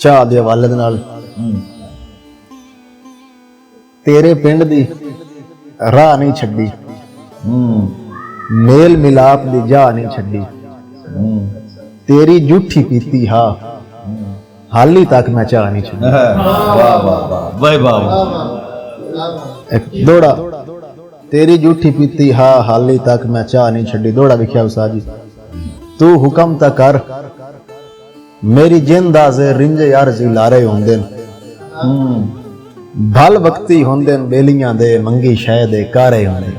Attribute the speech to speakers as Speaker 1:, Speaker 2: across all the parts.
Speaker 1: ਚਾਹ ਦੇ ਹਵਾਲੇ ਦੇ ਨਾਲ। ਤੇਰੇ ਪਿੰਡ ਦੀ ਰਾਹ ਨਹੀਂ ਛੱਡੀ। ਮੇਲ ਮਿਲਾਪ ਦੀ ਜਾ ਨਹੀਂ ਛੱਡੀ। ਤੇਰੀ ਝੂਠੀ ਪੀਤੀ ਹਾ। ਹਾਲੀ ਤੱਕ ਮੈਂ ਚਾਹ ਨਹੀਂ ਛੱਡੀ।
Speaker 2: ਵਾਹ ਵਾਹ ਵਾਹ। ਵਾਹ ਵਾਹ
Speaker 1: ਇੱਕ ਦੋੜਾ। ਤੇਰੀ ਝੂਠੀ ਪੀਤੀ ਹਾ। ਹਾਲੀ ਤੱਕ ਮੈਂ ਚਾਹ ਨਹੀਂ ਛੱਡੀ। ਦੋੜਾ ਵਿਖਿਆ ਉਸਤਾਦ ਜੀ। ਤੂੰ ਹੁਕਮ ਤਾਂ ਕਰ। ਮੇਰੀ ਜਿੰਦ ਆਜ਼ੇ ਰਿੰਜ ਅਰਜ਼ੀ ਲਾਰੇ ਹੁੰਦੇ ਨੇ।
Speaker 2: ਹੂੰ
Speaker 1: ਭਲ ਵਕਤੀ ਹੁੰਦੇ ਨੇ ਬੇਲੀਆਂ ਦੇ ਮੰਗੀ ਸ਼ਹਿ ਦੇ ਕਾਰੇ ਹੁੰਦੇ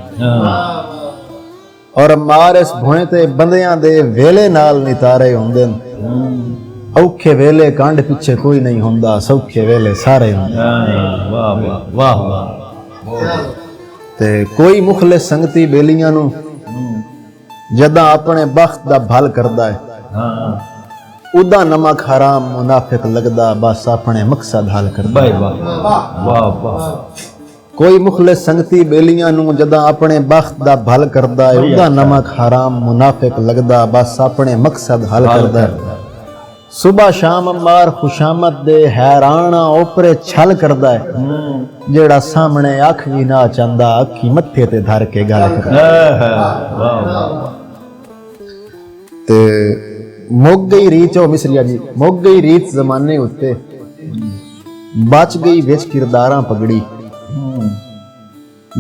Speaker 1: ਔਰ ਮਾਰ ਇਸ ਭੋਏ ਤੇ ਬੰਦਿਆਂ ਦੇ ਵੇਲੇ ਨਾਲ ਨਿਤਾਰੇ ਹੁੰਦੇ ਨੇ। ਔਖੇ ਵੇਲੇ ਕੰਡ ਪਿੱਛੇ ਕੋਈ ਨਹੀਂ ਹੁੰਦਾ ਸੌਖੇ ਵੇਲੇ ਸਾਰੇ ਹੁੰਦੇ
Speaker 2: ਹਾਂ, ਵਾਹ ਵਾਹ ਵਾਹ ਵਾਹ।
Speaker 1: ਤੇ ਕੋਈ ਮੁਖਲਿਸ ਸੰਗਤੀ ਬੇਲੀਆਂ ਨੂੰ ਜਦਾਂ ਆਪਣੇ ਬਖਤ ਦਾ ਭਲ ਕਰਦਾ ਹੈ।
Speaker 2: ਹਾਂ।
Speaker 1: ਉਹਦਾ ਨਮਕ ਹਰਾਮ ਮੁਨਾਫਿਕ ਲੱਗਦਾ ਬਸ ਆਪਣੇ ਮਕਸਦ ਹੱਲ ਕਰਦਾ
Speaker 2: ਵਾਹ ਵਾਹ ਵਾਹ ਵਾਹ।
Speaker 1: ਕੋਈ ਮੁਖਲਿਸ ਸੰਗਤੀ ਬੇਲੀਆਂ ਨੂੰ ਜਦਾਂ ਆਪਣੇ ਬਖਤ ਦਾ ਭਲ ਕਰਦਾ ਹੈ ਉਹਦਾ ਨਮਕ ਹਰਾਮ ਮੁਨਾਫਿਕ ਲੱਗਦਾ ਬਸ ਆਪਣੇ ਮਕਸਦ ਹੱਲ ਕਰਦਾ ਹੈ ਸਵੇਰ ਸ਼ਾਮ ਮਾਰ ਖੁਸ਼ਾਮਤ ਦੇ ਹੈਰਾਨਾ ਉਪਰੇ ਛਲ ਕਰਦਾ ਹੈ ਜਿਹੜਾ ਸਾਹਮਣੇ ਅੱਖ ਵੀ ਨਾ ਚੰਦਾ ਅੱਖੀ ਮੱਥੇ ਤੇ ਧਰ ਕੇ ਗੱਲ ਕਰਦਾ
Speaker 2: ਵਾਹ ਵਾਹ।
Speaker 1: ਤੇ ਮੁੱਕ ਗਈ ਰੀਤ ਉਹ ਮਿਸਰੀਆ ਜੀ ਮੁੱਕ ਗਈ ਰੀਤ ਜ਼ਮਾਨੇ ਉੱਤੇ ਬਚ ਗਈ ਵਿੱਚ ਕਿਰਦਾਰਾਂ ਪਗੜੀ।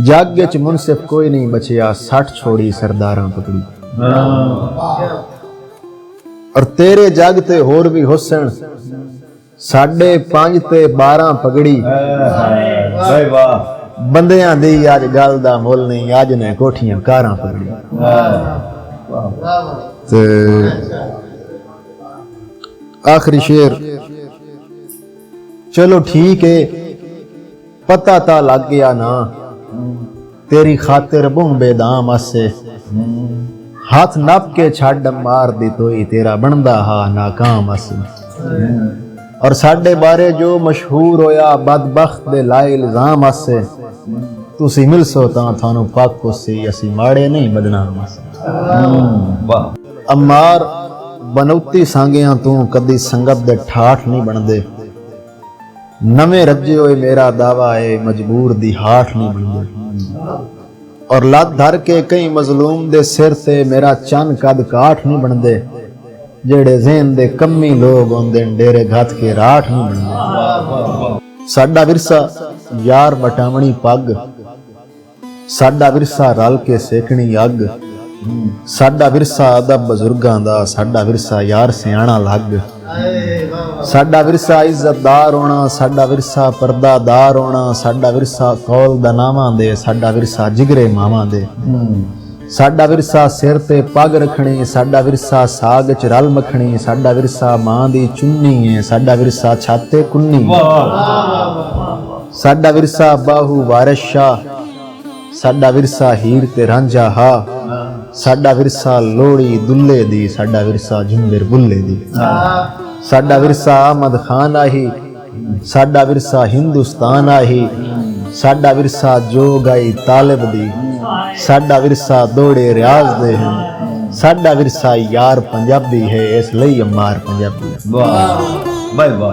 Speaker 1: ਜੱਗ ਵਿੱਚ ਮੁਨਸਿਫ ਕੋਈ ਨਹੀਂ ਬਚਿਆ ਸੱਠ ਛੋੜੀ ਸਰਦਾਰਾਂ ਪਗੜੀ। ਔਰ ਤੇਰੇ ਜੱਗ ਤੇ ਹੋਰ ਵੀ ਹੁਸਨ ਸਾਢੇ 5 ਤੇ 12 ਪਗੜੀ।
Speaker 2: ਵਾਹ ਵਾਹ
Speaker 1: ਬੰਦਿਆਂ ਦੀ ਅੱਜ ਗੱਲ ਦਾ ਮੁੱਲ ਨਹੀਂ ਅੱਜ ਨੇ ਕੋਠੀਆਂ ਕਾਰਾਂ ਪਗੜੀ ਤੇ ਆਖਰੀ ਸ਼ੇਰ ਚਲੋ ਠੀਕ ਹੈ ਪਤਾ ਤਾਂ ਲੱਗ ਗਿਆ ਨਾ ਤੇਰੀ ਖਾਤਰ ਬੁੰ ਬੇਦਾਮ ਆਸੇ ਹੱਥ ਨੱਪ ਕੇ ਛੱਡ ਮਾਰ ਦੀ ਤੋਈ ਤੇਰਾ ਬਣਦਾ ਹਾ ਨਾਕਾਮ ਅਸ ਔਰ ਸਾਡੇ ਬਾਰੇ ਜੋ ਮਸ਼ਹੂਰ ਹੋਇਆ ਬਦਬਖਤ ਦੇ ਲਾਇ ਇਲਜ਼ਾਮ ਆਸੇ ਤੁਸੀਂ ਮਿਲਸੋ ਤਾਂ ਤੁਹਾਨੂੰ ਪਾਕ ਕੋਸੀ ਅਸੀਂ ਮਾੜੇ ਨਹੀਂ ਬਦਨਾਮ ਅਸ
Speaker 2: ਵਾਹ
Speaker 1: ਅਮਾਰ ਬਨੌਤੀ ਸਾਂਗਿਆਂ ਤੂੰ ਕਦੀ ਸੰਗਤ ਦੇ ਠਾਠ ਨਹੀਂ ਬਣਦੇ। ਨਵੇਂ ਰੱਜੇ ਹੋਏ ਮੇਰਾ ਦਾਵਾ ਏ, ਮਜਬੂਰ ਦੀ ਹਾਠ ਨਹੀਂ ਬਣਦੇ। ਔਰ ਲੱਤ ਧਰ ਕੇ ਕਈ ਮਜ਼ਲੂਮ ਦੇ ਸਿਰ ਤੇ ਮੇਰਾ ਚੰਨ ਕਦ ਕਾਠ ਨਹੀਂ ਬਣਦੇ। ਜਿਹੜੇ ਜ਼ਹਿਨ ਦੇ ਕੰਮੀ ਲੋਕ ਹੁੰਦੇ ਡੇਰੇ ਘੱਤ ਕੇ ਰਾਠ ਨਹੀਂ ਬਣਦੇ। ਸਾਡਾ ਵਿਰਸਾ ਯਾਰ ਵਟਾਵਣੀ ਪੱਗ। ਸਾਡਾ ਵਿਰਸਾ ਰਲ ਕੇ ਸੇਕਣੀ ਅੱਗ। ਸਾਡਾ ਵਿਰਸਾ ਅਦਬ ਬਜ਼ੁਰਗਾਂ ਦਾ ਸਾਡਾ ਵਿਰਸਾ ਯਾਰ ਸਿਆਣਾ ਲੱਗ ਸਾਡਾ ਵਿਰਸਾ ਇੱਜ਼ਤਦਾਰ ਹੋਣਾ ਸਾਡਾ ਵਿਰਸਾ ਪਰਦਾਦਾਰ ਹੋਣਾ ਸਾਡਾ ਵਿਰਸਾ ਕੌਲ ਦਾ ਨਾਵਾਂ ਦੇ ਸਾਡਾ ਵਿਰਸਾ ਜਿਗਰੇ ਮਾਵਾਂ ਦੇ ਸਾਡਾ ਵਿਰਸਾ ਸਿਰ ਤੇ ਪੱਗ ਰੱਖਣੀ ਸਾਡਾ ਵਿਰਸਾ ਸਾਗ ਚ ਰਲ ਮੱਖਣੀ ਸਾਡਾ ਵਿਰਸਾ ਮਾਂ ਦੀ ਚੁੰਨੀ ਹੈ ਸਾਡਾ ਵਿਰਸਾ ਛਾਤੇ ਕੁੰਨੀ ਸਾਡਾ ਵਿਰਸਾ ਬਾਹੂ ਵਾਰਿਸ ਸ਼ਾਹ ਸਾਡਾ ਵਿਰਸਾ ਹੀਰ ਤੇ ਰਾਂਝਾ ਹਾ ਸਾਡਾ ਵਿਰਸਾ ਲੋੜੀ ਦੁੱਲੇ ਦੀ ਸਾਡਾ ਵਿਰਸਾ ਝੁੰਬਰ ਬੁੱਲੇ ਦੀ। ਸਾਡਾ ਵਿਰਸਾ ਆਮਦ ਖਾਨ ਆਹੀ ਸਾਡਾ ਵਿਰਸਾ ਹਿੰਦੁਸਤਾਨ ਆਹੀ ਸਾਡਾ ਵਿਰਸਾ ਜੋਗਾਈ ਤਾਲਿਬ ਦੀ ਸਾਡਾ ਵਿਰਸਾ ਦੋੜੇ ਰਿਆਜ਼ ਦੇ ਹਨ ਸਾਡਾ ਵਿਰਸਾ ਯਾਰ ਪੰਜਾਬੀ ਹੈ ਇਸ ਲਈ ਅਮਾਰ ਪੰਜਾਬੀ।
Speaker 2: ਵਾਹ ਵਾਹ। ਵਾਹ